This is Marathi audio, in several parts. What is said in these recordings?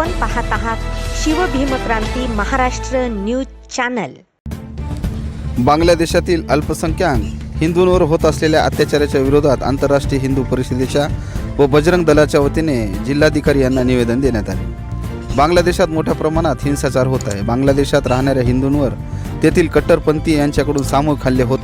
आपण पाहत आहात शिवभीमक्रांती महाराष्ट्र न्यूज चॅनल. बांगलादेशातील अल्पसंख्याक हिंदूंवर होत असलेल्या अत्याचाराच्या विरोधात आंतरराष्ट्रीय हिंदू परिषदेच्या व बजरंग दलाच्या वतीने जिल्हाधिकारी यांना निवेदन देण्यात आले. बांगलादेशात मोठ्या प्रमाणात हिंसाचार होत आहे. बांगलादेशात राहणाऱ्या हिंदूंवर तेथील कट्टरपंथी यांच्याकडून सामूहिक हल्ले होत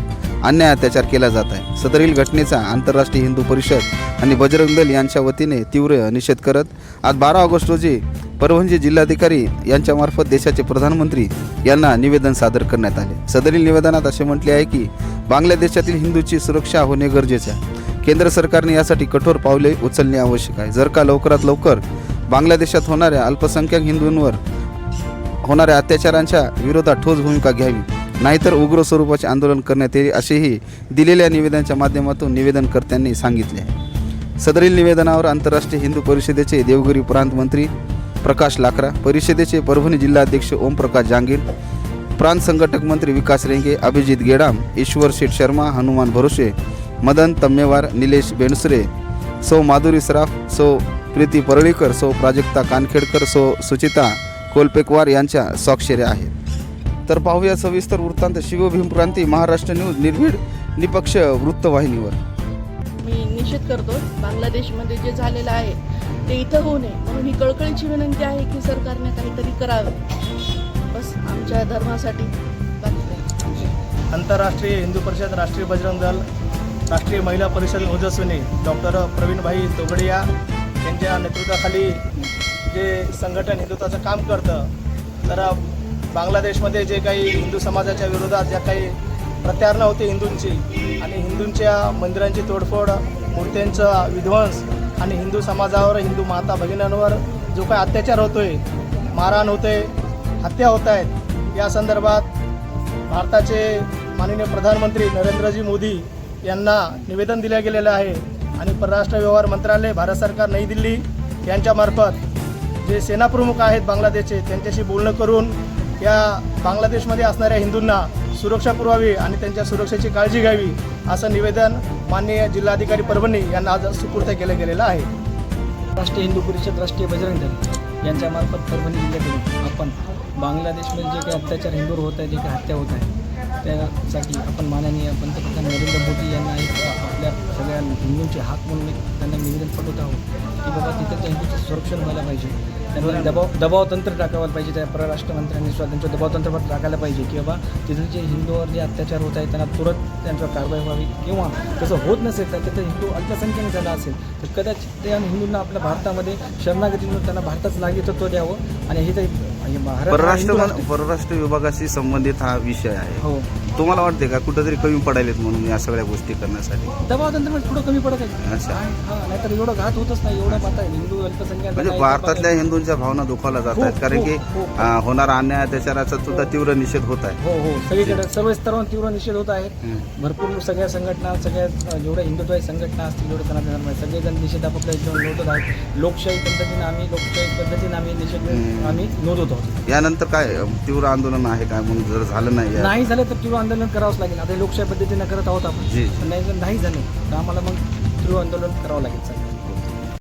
अन्याय अत्याचार केला जात आहे. सदरील घटनेचा आंतरराष्ट्रीय हिंदू परिषद आणि बजरंग दल यांच्या वतीने तीव्र निषेध करत आज बारा ऑगस्ट रोजी परभणी जिल्हाधिकारी यांच्यामार्फत देशाचे प्रधानमंत्री यांना निवेदन सादर करण्यात आले. सदरील निवेदनात असे म्हटले आहे की बांगलादेशातील हिंदूची सुरक्षा होणे गरजेचे आहे. केंद्र सरकारने यासाठी कठोर पावले उचलणे आवश्यक आहे. जर का लवकरात लवकर बांगलादेशात होणाऱ्या अल्पसंख्याक हिंदूंवर होणाऱ्या अत्याचारांच्या विरोधात ठोस भूमिका घ्यावी नाहीतर उग्र स्वरूपाचे आंदोलन करण्यात येईल असेही दिलेल्या निवेदनाच्या माध्यमातून निवेदनकर्त्यांनी सांगितले आहे. सदरील निवेदनावर आंतरराष्ट्रीय हिंदू परिषदेचे देवगिरी प्रांत मंत्री प्रकाश लाकरा परिषदेचे परभणी जिल्हाध्यक्ष ओमप्रकाश जांगीर प्रांत संघटक मंत्री विकास रेंगे अभिजित गेडाम ईश्वर शेठ शर्मा हनुमान भरोसे मदन तम्मेवार निलेश बेणसरे सौ माधुरी सराफ सौ प्रीती परळीकर सौ प्राजक्ता कानखेडकर सौ सुचिता कोलपेकवार यांच्या स्वाक्षऱ्या आहेत. तर पाहूया सविस्तर वृत्तांत. शिवभीम क्रांती महाराष्ट्र न्यूज निर्भीड निपक्ष वृत्तवाहिनीवर. मी निषेध करतो बांगलादेशमध्ये जे झालेलं आहे ते इथं होऊ नये. म्हणून ही कळकळीची विनंती आहे की सरकारने काहीतरी करावे. बस आमच्या धर्मासाठी आंतरराष्ट्रीय हिंदू परिषद राष्ट्रीय बजरंग दल राष्ट्रीय महिला परिषद ओजस्विनी डॉक्टर प्रवीणभाई तोगडिया यांच्या नेतृत्वाखाली जे संघटन हिंदुत्वाचं काम करतं तर बांगलादेशमध्ये जे काही हिंदू समाजाच्या विरोधात ज्या काही प्रत्यारणं होती हिंदूंची आणि हिंदूंच्या मंदिरांची तोडफोड मूर्त्यांचा विध्वंस आणि हिंदू समाजावर हिंदू माता भगिनींवर जो काही अत्याचार होतोय मारहाण होते हत्या होत आहेत या संदर्भात भारताचे माननीय प्रधानमंत्री नरेंद्रजी मोदी यांना निवेदन दिल्या गेलेलं आहे आणि परराष्ट्र व्यवहार मंत्रालय भारत सरकार नई दिल्ली यांच्यामार्फत जे सेनाप्रमुख आहेत बांगलादेशचे त्यांच्याशी बोलणं करून या बांगलादेशमध्ये असणाऱ्या हिंदूंना सुरक्षा पुरवावी आणि त्यांच्या सुरक्षेची काळजी घ्यावी असं निवेदन माननीय जिल्हाधिकारी परभणी यांना आज सुपूर्त केलं गेलेलं आहे. राष्ट्रीय हिंदू परिषद राष्ट्रीय बजरंग दल यांच्यामार्फत परभणी जिल्ह्यातून आपण बांगलादेशमध्ये जे काही अत्याचार हिंदूवर होत आहे जे काही हत्या होत आहे त्यासाठी आपण माननीय पंतप्रधान नरेंद्र मोदी यांना एक आपल्या सगळ्या हिंदूंचे हाक म्हणून एक त्यांना निवेदन पाठवत आहोत की बाबा तिथं त्या हिंदूचं संरक्षण व्हायला पाहिजे. त्यांना दबाव दबाव तंत्र टाकायला पाहिजे. त्या परराष्ट्र मंत्र्यांनी सुद्धा त्यांचं दबाव तंत्र टाकायला पाहिजे की बाबा तिथं जे हिंदूवर जे अत्याचार होत आहे त्यांना तुरंत त्यांच्यावर कारवाई व्हावी किंवा तसं होत नसेल तर तिथं हिंदू अल्पसंख्याक झाला असेल तर कदाचित त्या हिंदूंना आपल्या भारतामध्ये शरणागती म्हणून त्यांना भारताचं नागरिकत्व द्यावं. आणि हे तर परराष्ट्र परराष्ट्र विभागाशी संबंधित हा विषय आहे. हो. तुम्हाला वाटते का कुठेतरी कमी पडायलेत म्हणून या सगळ्या गोष्टी करण्यासाठी? दबाव तंत्र थोडं कमी पडत आहे. अच्छा. हा नाहीतर एवढं घात होतच नाही एवढं पाहता हिंदू अल्पसंख्याक म्हणजे भारतातल्या हिंदूंच्या भावना दुखावल्या जात आहेत कारण की. अं, होणारा अन्याय अत्याचाराचा सुद्धा तीव्र निषेध होत आहे. हो हो. सगळीकडे सर्व स्तरावर तीव्र निषेध होत आहे. हं. भरपूर सगळ्या संघटना सगळ्या अ, जेवढ्या हिंदुत्वादी संघटना असतील जेवढे त्यांना देणार नाही सगळेजण निषेध आपापल्या याच्यावर नोंदवत आहेत. लोकशाही पद्धतीने आम्ही लोकशाही पद्धतीने आम्ही निषेध हं. आम्ही नोंदवत आहोत. यानंतर काय तीव्र आंदोलन आहे काय म्हणून जर झालं नाही या- नाही झालं तर तीव्र आंदोलन करावंच लागेल. आता लोकशाही पद्धतीने करत आहोत आपण. जी. पण नाही जर नाही. झालं तर आम्हाला मग तीव्र आंदोलन करावं लागेल सर